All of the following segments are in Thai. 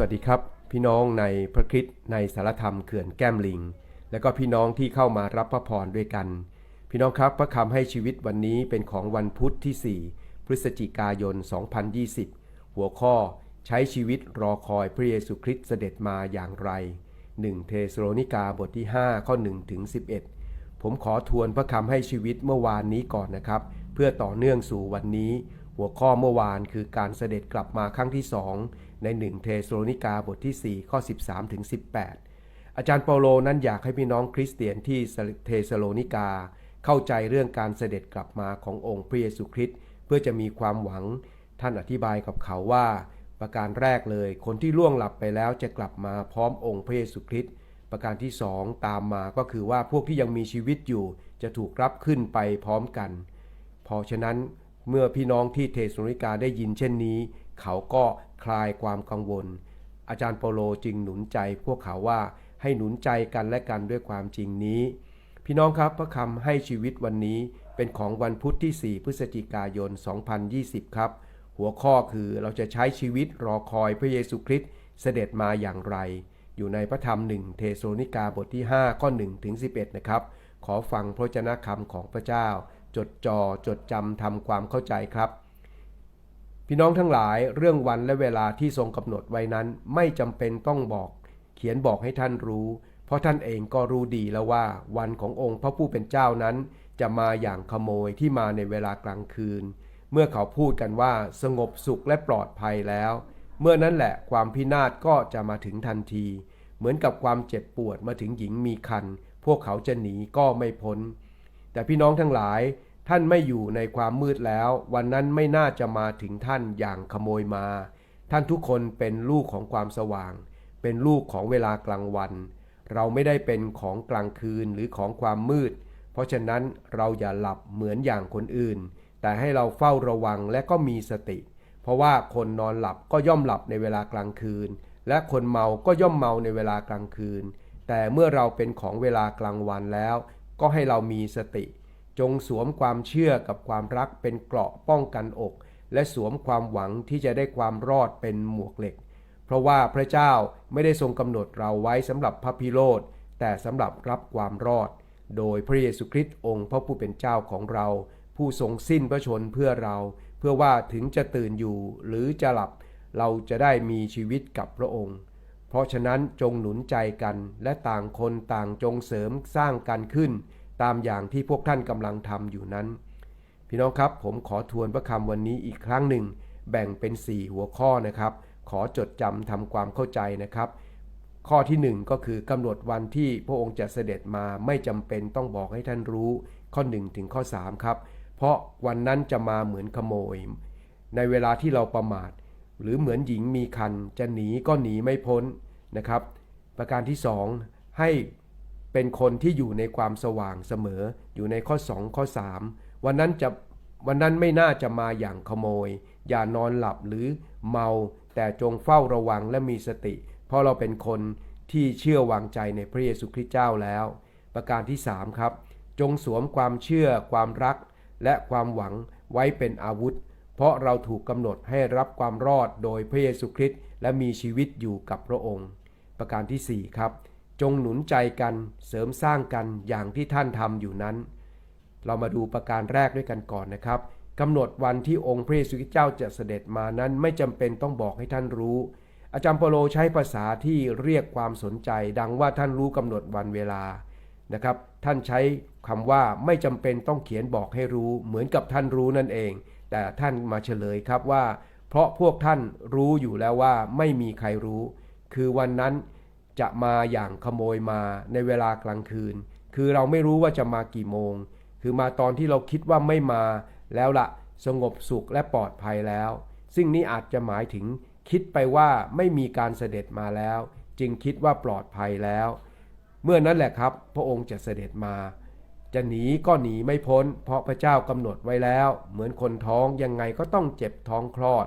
วัสดีครับ พี่น้องในพระคริสต์ในสารธรรมเขื่อนแก้มลิง และก็พี่น้องที่เข้ามารับพระพรด้วยกัน พี่น้องครับพระคำให้ชีวิตวันนี้เป็นของวันพุธที่ 4 พฤศจิกายน 2020 หัวข้อใช้ชีวิตรอคอยพระเยซูคริสต์เสด็จมาอย่างไร 1 เทสโลนิกาบทที่ 5 ข้อ1ถึง11 ผมขอทวนพระคำให้ชีวิตเมื่อวานนี้ก่อนนะครับ เพื่อต่อเนื่องสู่วันนี้ หัวข้อเมื่อวานคือการเสด็จกลับมาครั้งที่2 ใน1เทสโลนิกาบทที่ 4 ข้อ 13ถึง18 อาจารย์เปาโลนั้นอยากให้พี่น้องคริสเตียนที่เทสโลนิกา เข้าใจเรื่องการเสด็จกลับมาขององค์พระเยซูคริสต์เพื่อจะมีความหวัง ท่านอธิบายกับเขาว่า ประการแรกเลย คนที่ล่วงหลับไปแล้วจะกลับมาพร้อมองค์พระเยซูคริสต์ประการที่สองตามมาก็คือว่าพวกที่ยังมีชีวิตอยู่ จะถูกรับขึ้นไปพร้อมกันเพราะฉะนั้นเมื่อพี่น้องที่เทสโลนิกาได้ยินเช่นนี้ เขาก็คลายความกังวล อาจารย์เปโลจึงหนุนใจพวกเขาว่าให้หนุนใจกันและกันด้วยความจริงนี้ พี่น้องครับพระคำให้ชีวิตวันนี้เป็นของวันพุธที่ 4 พฤศจิกายน 2020 ครับ หัวข้อคือเราจะใช้ชีวิตรอคอยพระเยซูคริสต์เสด็จมาอย่างไร อยู่ในพระธรรม1เทสโลนิกาบทที่ 5 ข้อ1ถึง11 นะครับ ขอฟังพระเจนะคำของพระเจ้า จดจอ่อจดจำทำความเข้าใจครับ พี่น้องทั้งหลายเรื่องวันและเวลาที่ทรงกำหนดไว้นั้น ไม่จำเป็นต้องบอก เขียนบอกให้ท่านรู้ เพราะท่านเองก็รู้ดีแล้วว่า วันขององค์พระผู้เป็นเจ้านั้น จะมาอย่างขโมยที่มาในเวลากลางคืน เมื่อเขาพูดกันว่าสงบสุขและปลอดภัยแล้ว เมื่อนั้นแหละความพินาศก็จะมาถึงทันที เหมือนกับความเจ็บปวดมาถึงหญิงมีคันพวกเขาจะหนีก็ไม่พ้น แต่พี่น้องทั้งหลาย ท่านไม่อยู่ในความมืดแล้ว วันนั้นไม่น่าจะมาถึงท่านอย่างขโมยมา ท่านทุกคนเป็นลูกของความสว่าง เป็นลูกของเวลากลางวัน เราไม่ได้เป็นของกลางคืนหรือของความมืด เพราะฉะนั้นเราอย่าหลับเหมือนอย่างคนอื่น แต่ให้เราเฝ้าระวังและก็มีสติ เพราะว่าคนนอนหลับก็ย่อมหลับในเวลากลางคืน และคนเมาก็ย่อมเมาในเวลากลางคืน แต่เมื่อเราเป็นของเวลากลางวันแล้ว ก็ให้เรามีสติ จงสวมความเชื่อกับความรักเป็นเกราะป้องกันอก และสวมความหวังที่จะได้ความรอดเป็นหมวกเหล็ก เพราะว่าพระเจ้าไม่ได้ทรงกำหนดเราไว้สำหรับพระพิโรธแต่สำหรับรับความรอด โดยพระเยซูคริสต์องค์พระผู้เป็นเจ้าของเรา ผู้ทรงสิ้นพระชนเพื่อเรา เพื่อว่าถึงจะตื่นอยู่หรือจะหลับ เราจะได้มีชีวิตกับพระองค์ เพราะฉะนั้นจงหนุนใจกันและต่างคนต่างจงเสริมสร้างกันขึ้น ตามอย่างที่พวกท่านกำลังทำอยู่นั้น พี่น้องครับผมขอทวนพระคำวันนี้อีกครั้งหนึ่ง แบ่งเป็น 4 หัวข้อนะครับ ขอจดจำทำความเข้าใจนะครับ ข้อที่ 1 ก็คือกำหนดวันที่พระองค์จะเสด็จมาไม่จำเป็นต้องบอกให้ท่านรู้ ข้อ 1 ถึงข้อ 3 ครับ เพราะวันนั้นจะมาเหมือนขโมย ในเวลาที่เราประมาท หรือเหมือนหญิงมีคันจะหนีก็หนีไม่พ้นนะครับ ประการที่ 2 ให้ เป็นคนที่อยู่ในความสว่างเสมอ อยู่ในข้อ 2 ข้อ 3 วันนั้นจะวันนั้นไม่น่าจะมาอย่างขโมย อย่านอนหลับหรือเมา แต่จงเฝ้าระวังและมีสติ เพราะเราเป็นคนที่เชื่อวางใจในพระเยซูคริสต์เจ้าแล้ว ประการที่ 3 ครับ จงสวมความเชื่อ ความรัก และความหวังไว้เป็นอาวุธ เพราะเราถูกกำหนดให้รับความรอดโดยพระเยซูคริสต์และมีชีวิตอยู่กับพระองค์ ประการที่ 4 ครับ จงหนุนใจกันเสริมสร้างกันอย่างที่ท่านทำอยู่นั้น เรามาดูประการแรกด้วยกันก่อนนะครับกำหนดวันที่องค์พระเยซูคริสต์เจ้าจะเสด็จมานั้นไม่จำเป็นต้องบอกให้ท่านรู้ อาจารย์เปโลใช้ภาษาที่เรียกความสนใจ ดังว่าท่านรู้กำหนดวันเวลานะครับ ท่านใช้คำว่าไม่จำเป็นต้องเขียนบอกให้รู้เหมือนกับท่านรู้นั่นเอง แต่ท่านมาเฉลยครับว่า เพราะพวกท่านรู้อยู่แล้วว่าไม่มีใครรู้ คือวันนั้น จะมาอย่างขโมยมาในเวลากลางคืน คือเราไม่รู้ว่าจะมากี่โมง คือมาตอนที่เราคิดว่าไม่มาแล้วละสงบสุขและปลอดภัยแล้ว ซึ่งนี้อาจจะหมายถึงคิดไปว่าไม่มีการเสด็จมาแล้ว จึงคิดว่าปลอดภัยแล้ว เมื่อนั้นแหละครับ พระองค์จะเสด็จมา จะหนีก็หนีไม่พ้น เพราะพระเจ้ากำหนดไว้แล้ว เหมือนคนท้องยังไงก็ต้องเจ็บท้องคลอด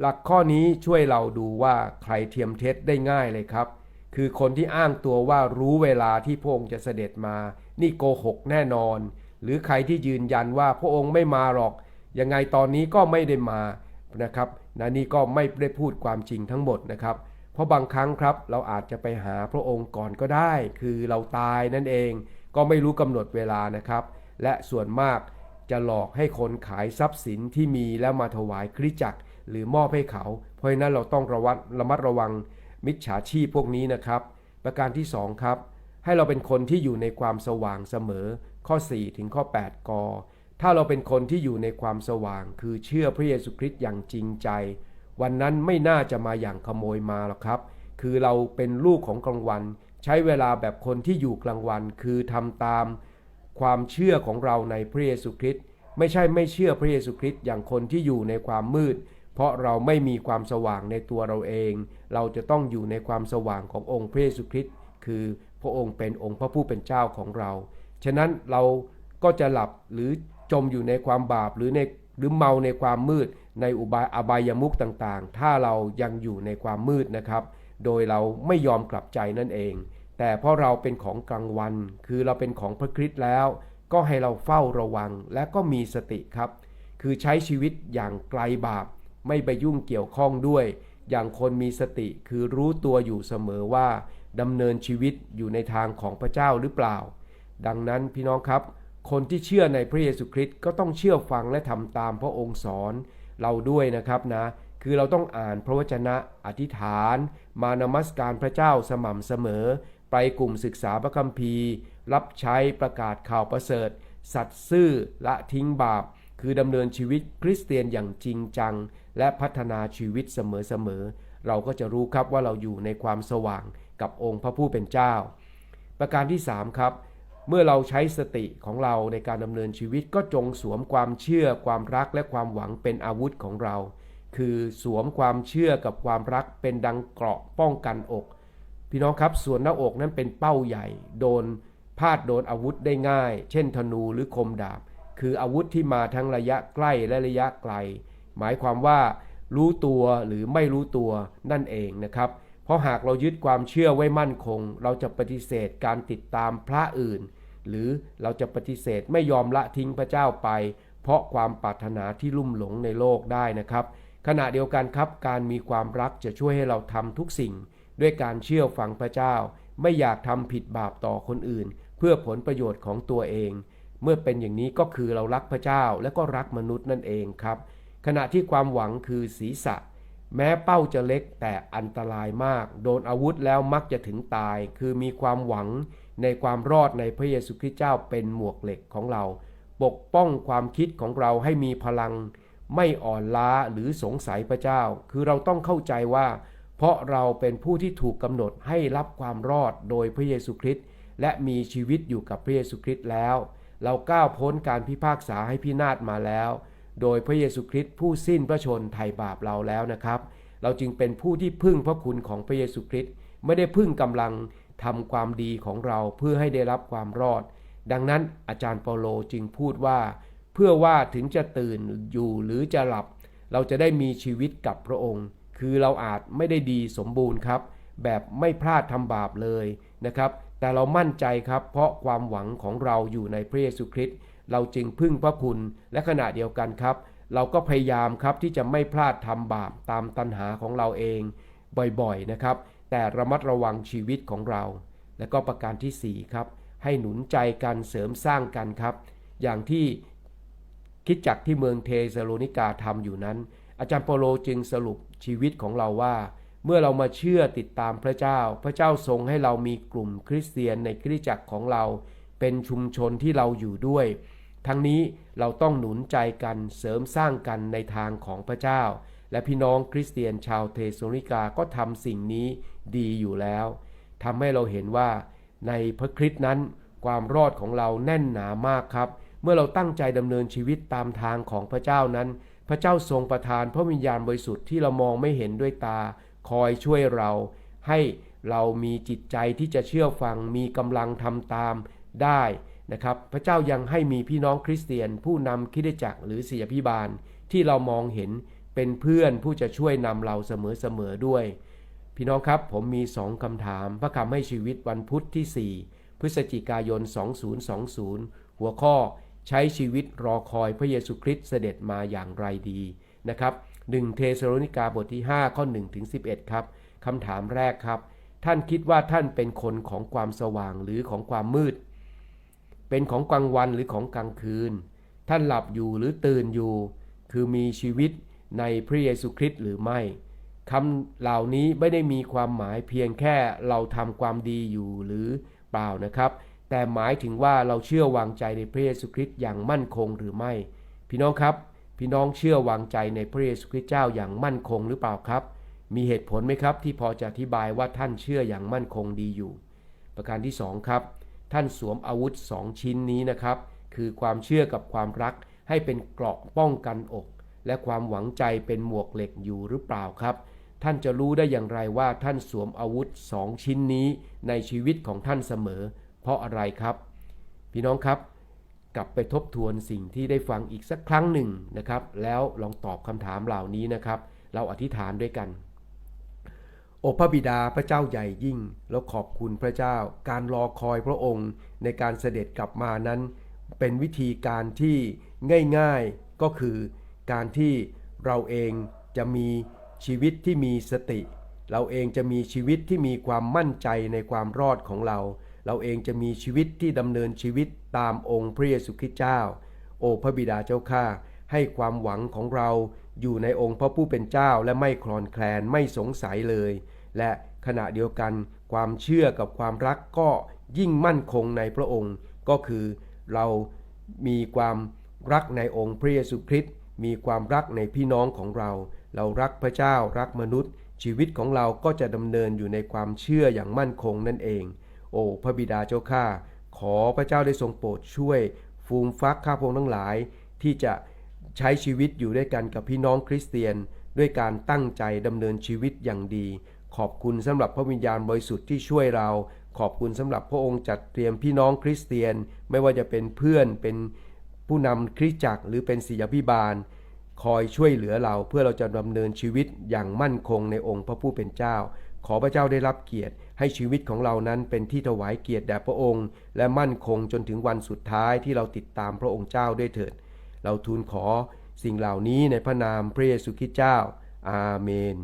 หลักข้อนี้ช่วยเราดูว่าใครเทียมเท็จได้ง่ายเลยครับ คือคนที่อ้างตัวว่ารู้เวลาที่พระองค์จะเสด็จมา นี่โกหกแน่นอน หรือใครที่ยืนยันว่าพระองค์ไม่มาหรอก ยังไงตอนนี้ก็ไม่ได้มานะครับนะนี่ก็ไม่ได้พูดความจริงทั้งหมดนะครับ เพราะบางครั้งครับเราอาจจะไปหาพระองค์ก่อนก็ได้ คือเราตายนั่นเอง ก็ไม่รู้กำหนดเวลานะครับ และส่วนมากจะหลอกให้คนขายทรัพย์สินที่มีแล้วมาถวายคริสตจักร หรือมอบให้เขา เพราะฉะนั้นเราต้องระวัดระมัดระวัง มิจฉาชีพพวกนี้นะครับ ประการที่ 2 ครับ ให้เราเป็นคนที่อยู่ในความสว่างเสมอ ข้อ 4 ถึงข้อ 8กถ้าเราเป็นคนที่อยู่ในความสว่าง คือเชื่อพระเยซูคริสต์อย่างจริงใจ วันนั้นไม่น่าจะมาอย่างขโมยมาหรอกครับ คือเราเป็นลูกของกลางวัน ใช้เวลาแบบคนที่อยู่กลางวัน คือทำตาม ความเชื่อของเราในพระเยซูคริสต์ไม่ใช่ไม่เชื่อพระเยซูคริสต์อย่างคนที่อยู่ในความมืด เพราะเราไม่มีความสว่างในตัวเราเอง เราจะต้องอยู่ในความสว่างขององค์พระเยซูคริสต์คือพระองค์เป็นองค์พระผู้เป็นเจ้าของเรา ฉะนั้นเราก็จะหลับหรือจมอยู่ในความบาปหรือในหรือเมาในความมืด ในอุบายอบายมุขต่างๆ ถ้าเรายังอยู่ในความมืดนะครับ โดยเราไม่ยอมกลับใจนั่นเอง แต่เพราะเราเป็นของกลางวัน คือเราเป็นของพระคริสต์แล้ว ก็ให้เราเฝ้าระวังและก็มีสติครับ คือใช้ชีวิตอย่างไกลบาป ไม่ไปยุ่งเกี่ยวข้องด้วย อย่างคนมีสติคือรู้ตัวอยู่เสมอว่าดำเนินชีวิตอยู่ในทางของพระเจ้าหรือเปล่า ดังนั้นพี่น้องครับ คนที่เชื่อในพระเยซูคริสต์ก็ต้องเชื่อฟังและทำตามพระองค์สอนเราด้วยนะครับนะ คือเราต้องอ่านพระวจนะอธิษฐาน มานมัสการพระเจ้าสม่ำเสมอ ไปกลุ่มศึกษาพระคัมภีร์ รับใช้ประกาศข่าวประเสริฐ สัตย์ซื่อละทิ้งบาป คือดำเนินชีวิตคริสเตียนอย่างจริงจัง และพัฒนาชีวิตเสมอๆ เราก็จะรู้ครับว่าเราอยู่ในความสว่างกับองค์พระผู้เป็นเจ้า ประการที่ 3 ครับ เมื่อเราใช้สติของเราในการดำเนินชีวิตก็จงสวมความเชื่อ ความรักและความหวังเป็นอาวุธของเรา คือสวมความเชื่อกับความรักเป็นดังเกราะป้องกันอก พี่น้องครับส่วนหน้าอกนั้นเป็นเป้าใหญ่ โดนพาดโดนอาวุธได้ง่าย เช่นธนูหรือคมดาบ คืออาวุธที่มาทั้งระยะใกล้และระยะไกล หมายความว่ารู้ตัวหรือไม่รู้ตัวนั่นเองนะครับ เพราะหากเรายึดความเชื่อไว้มั่นคง เราจะปฏิเสธการติดตามพระอื่น หรือเราจะปฏิเสธไม่ยอมละทิ้งพระเจ้าไป เพราะความปรารถนาที่ลุ่มหลงในโลกได้นะครับ ขณะเดียวกันครับการมีความรักจะช่วยให้เราทำทุกสิ่ง ด้วยการเชื่อฟังพระเจ้า ไม่อยากทำผิดบาปต่อคนอื่น เพื่อผลประโยชน์ของตัวเอง เมื่อเป็นอย่างนี้ก็คือเรารักพระเจ้าและก็รักมนุษย์นั่นเองครับ ขณะที่ความหวังคือศีรษะ แม้เป้าจะเล็กแต่อันตรายมาก โดนอาวุธแล้วมักจะถึงตาย คือมีความหวังในความรอดในพระเยซูคริสต์เจ้าเป็นหมวกเหล็กของเรา ปกป้องความคิดของเราให้มีพลัง ไม่อ่อนล้าหรือสงสัยพระเจ้า คือเราต้องเข้าใจว่า เพราะเราเป็นผู้ที่ถูกกำหนดให้รับความรอดโดยพระเยซูคริสต์และมีชีวิตอยู่กับพระเยซูคริสต์แล้ว เราก้าวพ้นการพิพากษาให้พินาศมาแล้ว โดยพระเยซูคริสต์ผู้สิ้นพระชนไถ่บาปเราแล้วนะครับ เราจึงเป็นผู้ที่พึ่งพระคุณของพระเยซูคริสต์ไม่ได้พึ่งกำลังทำความดีของเราเพื่อให้ได้รับความรอด ดังนั้นอาจารย์เปาโลจึงพูดว่า เพื่อว่าถึงจะตื่นอยู่หรือจะหลับ เราจะได้มีชีวิตกับพระองค์ คือเราอาจไม่ได้ดีสมบูรณ์ครับ แบบไม่พลาดทำบาปเลยนะครับ แต่เรามั่นใจครับ เพราะความหวังของเราอยู่ในพระเยซูคริสต์เราจึงพึ่งพระคุณและขณะเดียวกันครับ เราก็พยายามครับที่จะไม่พลาดทำบาปตามตัณหาของเราเองบ่อยๆนะครับ แต่ระมัดระวังชีวิตของเรา และก็ประการที่4ครับให้หนุนใจกันเสริมสร้างกันครับ อย่างที่คิดจักที่เมืองเทสโลนิกาทำอยู่นั้น อาจารย์เปโลจึงสรุปชีวิตของเราว่า เมื่อเรามาเชื่อติดตามพระเจ้า พระเจ้าทรงให้เรามีกลุ่มคริสเตียนในคริสตจักรของเรา เป็นชุมชนที่เราอยู่ด้วย ทั้งนี้เราต้องหนุนใจกันเสริมสร้างกันในทางของพระเจ้า และพี่น้องคริสเตียนชาวเทสโลนิกาก็ทำสิ่งนี้ดีอยู่แล้วทำให้เราเห็นว่า ในพระคริสต์นั้น ความรอดของเราแน่นหนามากครับ เมื่อเราตั้งใจดำเนินชีวิตตามทางของพระเจ้านั้น พระเจ้าทรงประทานพระวิญญาณบริสุทธิ์ที่เรามองไม่เห็นด้วยตา คอยช่วยเรา ให้เรามีจิตใจที่จะเชื่อฟังมีกำลังทำตามได้นะครับ พระเจ้ายังให้มีพี่น้องคริสเตียน ผู้นำคริสตจักรหรือศิษยพิบาล ที่เรามองเห็นเป็นเพื่อนผู้จะช่วยนำเราเสมอๆด้วย พี่น้องครับผมมีสองคำถาม พระคำให้ชีวิตวันพุธที่ 4 พฤศจิกายน 2020 หัวข้อใช้ชีวิตรอคอยพระเยซูคริสต์เสด็จมาอย่างไรดีนะครับ 1 เทสโลนิกาบทที่ 5 ข้อ1ถึง11 ครับคำถามแรกครับ ท่านคิดว่าท่านเป็นคนของความสว่างหรือของความมืด เป็นของกลางวันหรือของกลางคืน ท่านหลับอยู่หรือตื่นอยู่ คือมีชีวิตในพระเยซูคริสต์หรือไม่คำเหล่านี้ไม่ได้มีความหมายเพียงแค่เราทำความดีอยู่หรือเปล่านะครับ แต่หมายถึงว่าเราเชื่อวางใจในพระเยซูคริสต์อย่างมั่นคงหรือไม่ พี่น้องครับ พี่น้องเชื่อวางใจในพระเยซูคริสต์เจ้าอย่างมั่นคงหรือเปล่าครับ มีเหตุผลไหมครับ ที่พอจะอธิบายว่าท่านเชื่ออย่างมั่นคงดีอยู่ ประการที่สองครับ ท่านสวมอาวุธสองชิ้นนี้นะครับ คือความเชื่อกับความรักให้เป็นเกราะป้องกันอก และความหวังใจเป็นหมวกเหล็กอยู่หรือเปล่าครับ ท่านจะรู้ได้อย่างไรว่าท่านสวมอาวุธสองชิ้นนี้ในชีวิตของท่านเสมอ เพราะอะไรครับ พี่น้องครับ กลับไปทบทวนสิ่งที่ได้ฟังอีกสักครั้งหนึ่งนะครับ แล้วลองตอบคำถามเหล่านี้นะครับ เราอธิษฐานด้วยกัน โอพระบิดาพระเจ้าใหญ่ยิ่ง แล้วขอบคุณพระเจ้า การรอคอยพระองค์ ในการเสด็จกลับมานั้น เป็นวิธีการที่ง่ายๆก็คือ การที่เราเองจะมีชีวิตที่มีสติ เราเองจะมีชีวิตที่มีความมั่นใจในความรอดของเรา เราเองจะมีชีวิตที่ดำเนินชีวิตตามองค์พระเยซูคริสต์เจ้า โอพระบิดาเจ้าข้าให้ความหวังของเราอยู่ในองค์พระผู้เป็นเจ้าและไม่คลอนแคลนไม่สงสัยเลย และขณะเดียวกันความเชื่อกับความรักก็ยิ่งมั่นคงในพระองค์ ก็คือเรามีความรักในองค์พระเยซูคริสต์มีความรักในพี่น้องของเรา เรารักพระเจ้ารักมนุษย์ ชีวิตของเราก็จะดำเนินอยู่ในความเชื่ออย่างมั่นคงนั่นเอง โอ้พระบิดาเจ้าข้าขอพระเจ้าได้ทรงโปรดช่วย ฟูมฟักข้าพงทั้งหลาย ที่จะใช้ชีวิตอยู่ด้วยกันกับพี่น้องคริสเตียน ด้วยการตั้งใจดำเนินชีวิตอย่างดี ขอบคุณสำหรับพระวิญญาณบริสุทธิ์ที่ช่วยเรา ขอบคุณสำหรับพระองค์จัดเตรียมพี่น้องคริสเตียน ไม่ว่าจะเป็นเพื่อนเป็นผู้นำคริสตจักรหรือเป็นศิษยาพิบาล คอยช่วยเหลือเราเพื่อเราจะดำเนินชีวิตอย่างมั่นคงในองค์พระผู้เป็นเจ้า ขอพระเจ้าได้รับเกียรติ ให้ชีวิตของเรานั้นเป็นที่ถวายเกียรติแด่พระองค์ และมั่นคงจนถึงวันสุดท้ายที่เราติดตามพระองค์เจ้าด้วยเถิด เราทูลขอสิ่งเหล่านี้ในพระนามพระเยซูคริสต์เจ้า อาเมน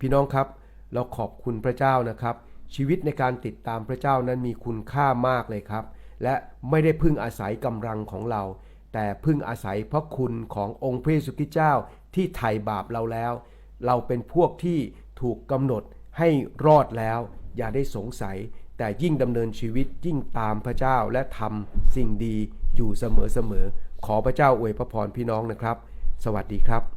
พี่น้องครับ เราขอบคุณพระเจ้านะครับ ชีวิตในการติดตามพระเจ้านั้นมีคุณค่ามากเลยครับ และไม่ได้พึ่งอาศัยกำลังของเรา แต่พึ่งอาศัยพระคุณขององค์พระเยซูคริสต์เจ้าที่ไถ่บาปเราแล้ว เราเป็นพวกที่ถูกกำหนดให้รอดแล้ว อย่าได้สงสัย แต่ยิ่งดำเนินชีวิตยิ่งตามพระเจ้าและทำสิ่งดีอยู่เสมอๆขอพระเจ้าอวยพระพรพี่น้องนะครับ สวัสดีครับ